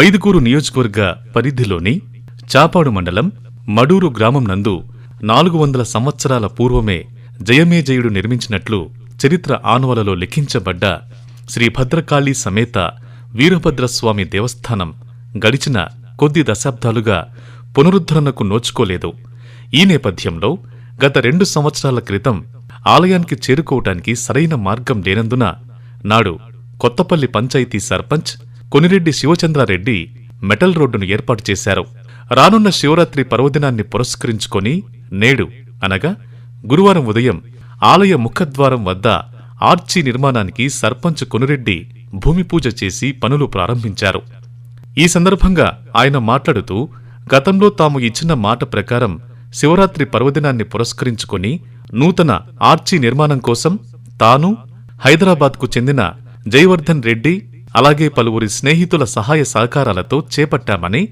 మైదుకూరు నియోజకవర్గ పరిధిలోని చాపాడు మండలం మడూరు గ్రామం నందు నాలుగు వందల సంవత్సరాల పూర్వమే జయమేజయుడు నిర్మించినట్లు చరిత్ర ఆనవలలో లిఖించబడ్డ శ్రీ భద్రకాళి సమేత వీరభద్రస్వామి దేవస్థానం గడిచిన కొద్ది దశాబ్దాలుగా పునరుద్ధరణకు నోచుకోలేదు. ఈ నేపథ్యంలో గత రెండు సంవత్సరాల క్రితం ఆలయానికి చేరుకోవటానికి సరైన మార్గం లేనందున నాడు కొత్తపల్లి పంచాయతీ సర్పంచ్ కొనిరెడ్డి శివచంద్రారెడ్డి మెటల్ రోడ్డును ఏర్పాటు చేశారు. రానున్న శివరాత్రి పర్వదినాన్ని పురస్కరించుకొని నేడు అనగా గురువారం ఉదయం ఆలయ ముఖద్వారం వద్ద ఆర్చి నిర్మాణానికి సర్పంచ్ కొనిరెడ్డి భూమి పూజ చేసి పనులు ప్రారంభించారు. ఈ సందర్భంగా ఆయన మాట్లాడుతూ గతంలో తాము ఇచ్చిన మాట ప్రకారం శివరాత్రి పర్వదినాన్ని పురస్కరించుకుని నూతన ఆర్చి నిర్మాణం కోసం తాను హైదరాబాద్కు చెందిన జయవర్ధన్ రెడ్డి అలాగే పలువురి స్నేహితుల సహాయ సహకారాలతో చేపట్టామని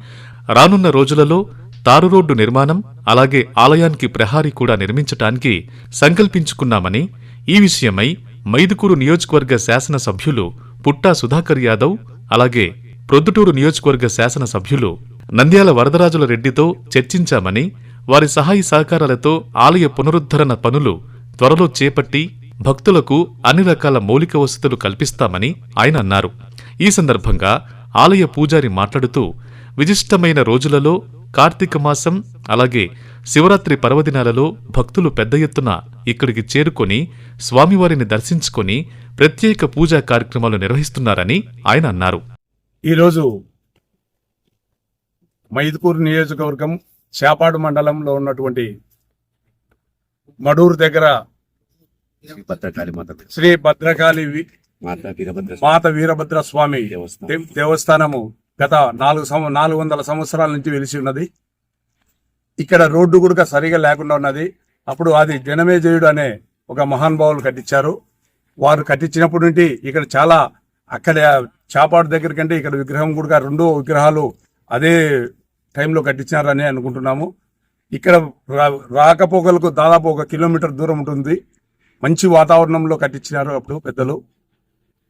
రానున్న రోజులలో తారు రోడ్డు నిర్మాణం అలాగే ఆలయానికి ప్రహారీ కూడా నిర్మించటానికి సంకల్పించుకున్నామని ఈ విషయమై మైదుకూరు నియోజకవర్గ శాసనసభ్యులు పుట్టా సుధాకర్ యాదవ్ అలాగే ప్రొద్దుటూరు నియోజకవర్గ శాసనసభ్యులు నంద్యాల వరదరాజుల రెడ్డితో చర్చించామని వారి సహాయ సహకారాలతో ఆలయ పునరుద్ధరణ పనులు త్వరలో చేపట్టి భక్తులకు అన్ని రకాల మౌలిక వసతులు కల్పిస్తామని ఆయన అన్నారు. ఈ సందర్భంగా ఆలయ పూజారి మాట్లాడుతూ విశిష్టమైన రోజులలో కార్తీక మాసం అలాగే శివరాత్రి పర్వదినాలలో భక్తులు పెద్ద ఎత్తున ఇక్కడికి చేరుకొని స్వామివారిని దర్శించుకొని ప్రత్యేక పూజా కార్యక్రమాలు నిర్వహిస్తున్నారని ఆయన అన్నారు. ఈరోజు మైదుకూరు నియోజకవర్గం చేపాడు మండలంలో ఉన్నటువంటి మడూరు దగ్గర శ్రీ భద్రకాళి మాత వీరభద్ర స్వామి దేవస్థానం. దేవ్- దేవస్థానము గత నాలుగు నాలుగు వందల సంవత్సరాల నుంచి వెలిసి ఉన్నది. ఇక్కడ రోడ్డు కూడా సరిగా లేకుండా ఉన్నది. అప్పుడు అది జనమేజయుడు అనే ఒక మహానుభావులు కట్టించారు. వారు కట్టించినప్పటి నుండి ఇక్కడ చాలా అక్కడ చాపాడు దగ్గర కంటే ఇక్కడ విగ్రహం కూడా రెండు విగ్రహాలు అదే టైంలో కట్టించారని అనుకుంటున్నాము. ఇక్కడ రాకపోకలకు దాదాపు ఒక కిలోమీటర్ దూరం ఉంటుంది. మంచి వాతావరణంలో కట్టించినారు అప్పుడు పెద్దలు.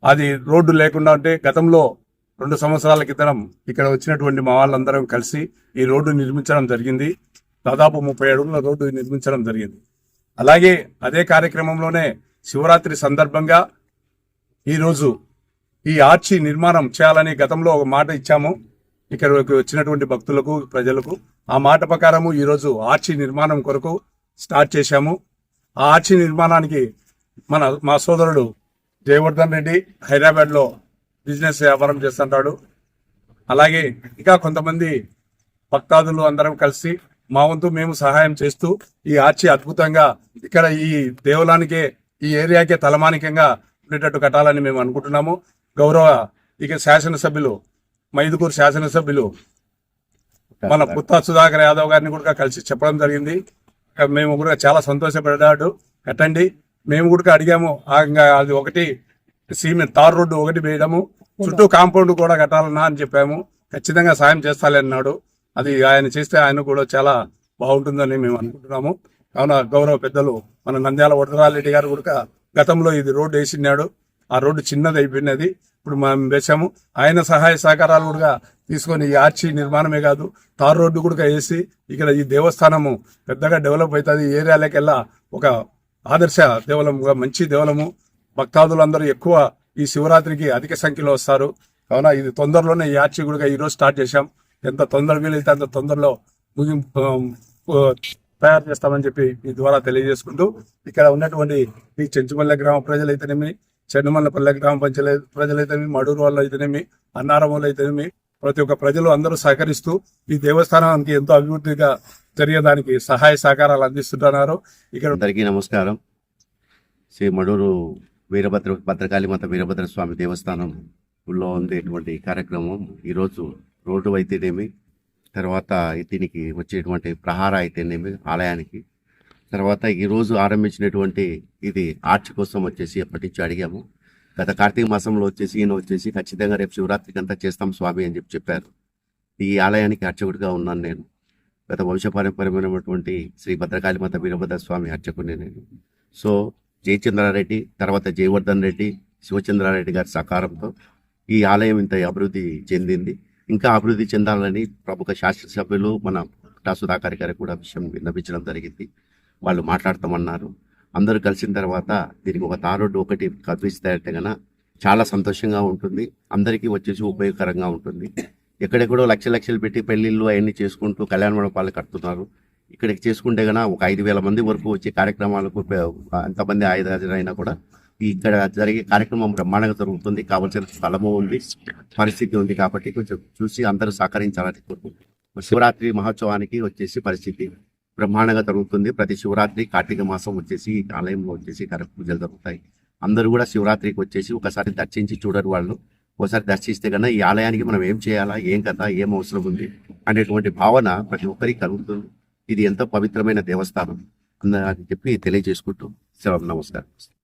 అది రోడ్డు లేకుండా ఉంటే గతంలో రెండు సంవత్సరాల క్రితం ఇక్కడ వచ్చినటువంటి మా వాళ్ళందరం కలిసి ఈ రోడ్డు నిర్మించడం జరిగింది. దాదాపు ముప్పై అడుగుల రోడ్డు నిర్మించడం జరిగింది. అలాగే అదే కార్యక్రమంలోనే శివరాత్రి సందర్భంగా ఈరోజు ఈ ఆర్చి నిర్మాణం చేయాలని గతంలో ఒక మాట ఇచ్చాము. ఇక్కడికి వచ్చినటువంటి భక్తులకు ప్రజలకు ఆ మాట ప్రకారము ఈరోజు ఆర్చి నిర్మాణం కొరకు స్టార్ట్ చేశాము. ఆ ఆర్చి నిర్మాణానికి మన మా సోదరుడు జయవర్ధన్ రెడ్డి హైదరాబాద్లో బిజినెస్ వ్యాపారం చేస్తుంటాడు. అలాగే ఇంకా కొంతమంది భక్తాదులు అందరం కలిసి మా వంతు మేము సహాయం చేస్తూ ఈ ఆర్చి అద్భుతంగా ఇక్కడ ఈ దేవాలయానికే ఈ ఏరియాకే తలమానికంగా ఉండేటట్టు కట్టాలని మేము అనుకుంటున్నాము. గౌరవ ఇక శాసనసభ్యులు మైదుకూరు శాసనసభ్యులు మన పుత్తా సుధాకర్ యాదవ్ గారిని కూడా కలిసి చెప్పడం జరిగింది. మేము కూడా చాలా సంతోషపడ్డాడు. కట్టండి మేము కూడా అడిగాము. అది ఒకటి సిమెంట్ తార్ రోడ్డు ఒకటి వేయడము. చుట్టూ కాంపౌండ్ కూడా కట్టాలన్నా అని చెప్పాము. ఖచ్చితంగా సాయం చేస్తాలే అన్నాడు. అది ఆయన చేస్తే ఆయన కూడా చాలా బాగుంటుందని మేము అనుకుంటున్నాము. కావున గౌరవ పెద్దలు మన నంద్యాల వరదరారెడ్డి గారు కూడా గతంలో ఇది రోడ్డు వేసినాడు ఆ రోడ్డు చిన్నది అయిపోయినది. ఇప్పుడు మనం వేసాము ఆయన సహాయ సహకారాలు కూడా తీసుకొని ఈ ఆర్చి నిర్మాణమే కాదు తార్ రోడ్డు కూడా వేసి ఇక్కడ ఈ దేవస్థానము పెద్దగా డెవలప్ అవుతుంది. ఈ ఏరియాలకెల్లా ఒక ఆదర్శ దేవలముగా మంచి దేవలము భక్తాదులందరూ ఎక్కువ ఈ శివరాత్రికి అధిక సంఖ్యలో వస్తారు. కావున ఇది తొందరలోనే ఈ ఆర్చి కూడా ఈ రోజు స్టార్ట్ చేశాం. ఎంత తొందర వీలైతే అంత తొందరలో ముగింపు తయారు చేస్తామని చెప్పి మీ ద్వారా తెలియజేసుకుంటూ ఇక్కడ ఉన్నటువంటి ఈ చెంచుమల్ల గ్రామ ప్రజలైతేనేమి చెన్నమల్లపల్లె గ్రామ పంచాయతీ ప్రజలైతేనేమి మడూరు వాళ్ళు అయితేనేమి అన్నారం వాళ్ళు అయితేనేమి ప్రతి ఒక్క ప్రజలు అందరూ సహకరిస్తూ ఈ దేవస్థానానికి ఎంతో అభివృద్ధిగా జరిగేదానికి సహాయ సహకారాలు అందిస్తున్నారు ఇక్కడ అందరికీ నమస్కారం. శ్రీ మడూరు వీరభద్ర భద్రకాళి మాత వీరభద్ర స్వామి దేవస్థానం ఉండేటువంటి కార్యక్రమం. ఈరోజు రోడ్డు అయితేనేమి తర్వాత దీనికి వచ్చేటువంటి ప్రహార అయితేనేమి ఆలయానికి. తర్వాత ఈరోజు ఆరంభించినటువంటి ఇది ఆర్చ్ కోసం వచ్చేసి ఎప్పటి నుంచి అడిగాము. గత కార్తీక మాసంలో వచ్చేసి ఈయన వచ్చేసి ఖచ్చితంగా రేపు శివరాత్రికి అంతా చేస్తాం స్వామి అని చెప్పి చెప్పారు. ఈ ఆలయానికి అర్చకుడిగా ఉన్నాను నేను. గత వంశపారంపర్యమైనటువంటి శ్రీ భద్రకాళి మాత వీరభద్ర స్వామి అర్చకుడిని నేను. సో జయచంద్రారెడ్డి తర్వాత జయవర్ధన్ రెడ్డి శివచంద్రారెడ్డి గారి సహకారంతో ఈ ఆలయం ఇంత అభివృద్ధి చెందింది. ఇంకా అభివృద్ధి చెందాలని ప్రముఖ శాసనసభ్యులు మన పుట్టా సుధాకర్ గారు కూడా విషయం విన్నపించడం జరిగింది. వాళ్ళు మాట్లాడతామన్నారు. అందరూ కలిసిన తర్వాత దీనికి ఒక తారోడ్డు ఒకటి కల్పిస్తారంటే కనుక చాలా సంతోషంగా ఉంటుంది. అందరికీ వచ్చేసి ఉపయోగకరంగా ఉంటుంది. ఎక్కడెక్కడో లక్ష లక్షలు పెట్టి పెళ్ళిళ్ళు అవన్నీ చేసుకుంటూ కళ్యాణ మండపాలు కడుతున్నారు. ఇక్కడికి చేసుకుంటే గన ఒక ఐదు వేల మంది వరకు వచ్చే కార్యక్రమాలకు ఎంతమంది హాజరైనా కూడా ఇక్కడ జరిగే కార్యక్రమం బ్రహ్మాండంగా జరుగుతుంది. కావాల్సిన స్థలము ఉంది పరిస్థితి ఉంది కాబట్టి కొంచెం చూసి అందరూ సహకరించాలని కోరుకుంటున్నాం. శివరాత్రి మహోత్సవానికి వచ్చేసి పరిస్థితి బ్రహ్మాండంగా జరుగుతుంది. ప్రతి శివరాత్రి కార్తీక మాసం వచ్చేసి ఈ ఆలయంలో వచ్చేసి కరెక్ట్ పూజలు జరుగుతాయి. అందరూ కూడా శివరాత్రికి వచ్చేసి ఒకసారి దర్శించి చూడరు వాళ్ళు. ఒకసారి దర్శిస్తే కన్నా ఈ ఆలయానికి మనం ఏం చేయాలా ఏం కదా ఏం అవసరం ఉంది అనేటువంటి భావన ప్రతి ఒక్కరికి కలుగుతుంది. ఇది ఎంతో పవిత్రమైన దేవస్థానం అని చెప్పి తెలియజేసుకుంటూ సెలవు నమస్కారం.